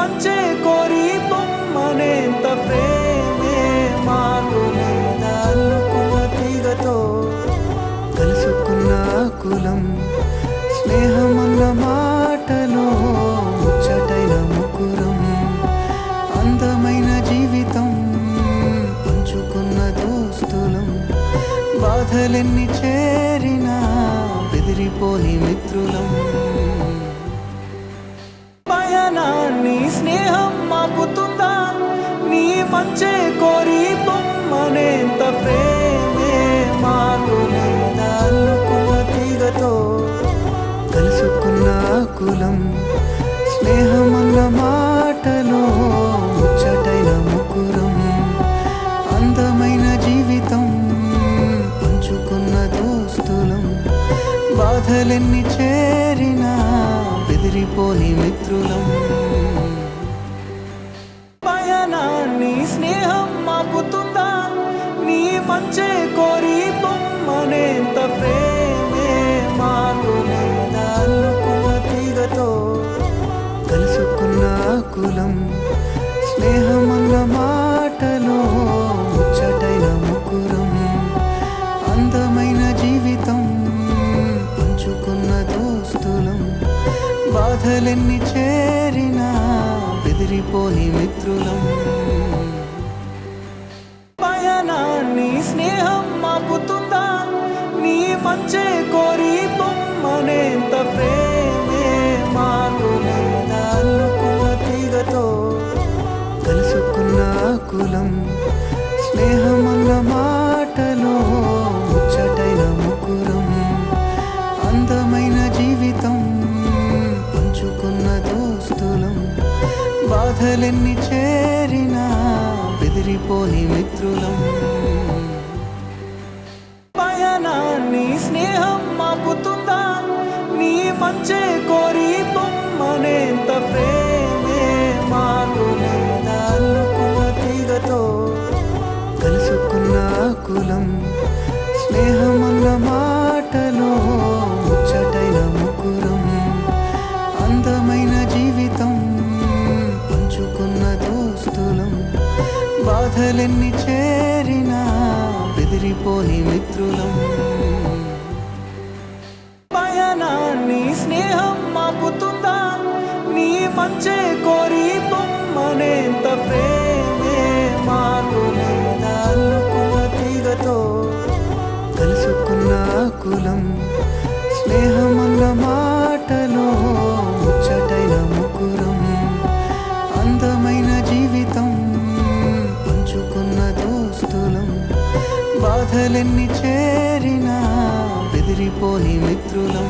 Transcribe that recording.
మంచే కోరి పొమ్మనేంత ప్రేమే మాకు లేదా అల్లుకున్న తీగతో. కలుసుకున్న కులం స్నేహమున్న మాటలో ముచ్చటైన ముకురం అందమైన జీవితం పంచుకున్న దోస్తులం. బాధలెన్ని చేరినా బెదిరిపోని మిత్రులం. నీ స్నేహం మాపుతుందా నీ మంచే కోరి పొమ్మనేంత ప్రేమే మాకు లేదా? అల్లుకున్న తీగతో కలుసుకున్న కులం స్నేహమన్న మాటలో ముచ్చటైన ముకురం అందమైన జీవితం పంచుకున్న దోస్తులం బాధలెన్ని చేరినా ఎదిరిపోని మిత్రులం. పయనాన్ని స్నేహం మాపుతుందా నీ మంచే కోరి బాధలెన్ని చేరినా బెదిరిపోని మిత్రులం. పయనాన్ని స్నేహం మాపుతుందా నీ మంచే కోరి బొమ్మనేంత ప్రేమ. బాధలెన్ని చేరినా బెదిరిపోని మిత్రులం. పయనాన్ని స్నేహం మాపుతుందా? నీ మంచే కోరి పొమ్మనేంత ప్రేమే మాకు లేదా? తీగతో కలుసుకున్న కులం. స్నేహమన్న మా బాధలెన్ని చేరినా బెదిరిపోని మిత్రులం. పయనాన్ని స్నేహం మాపుతుందా? నీ మంచే కోరి బాధలెన్ని చేరినా బెదిరిపోని మిత్రులం.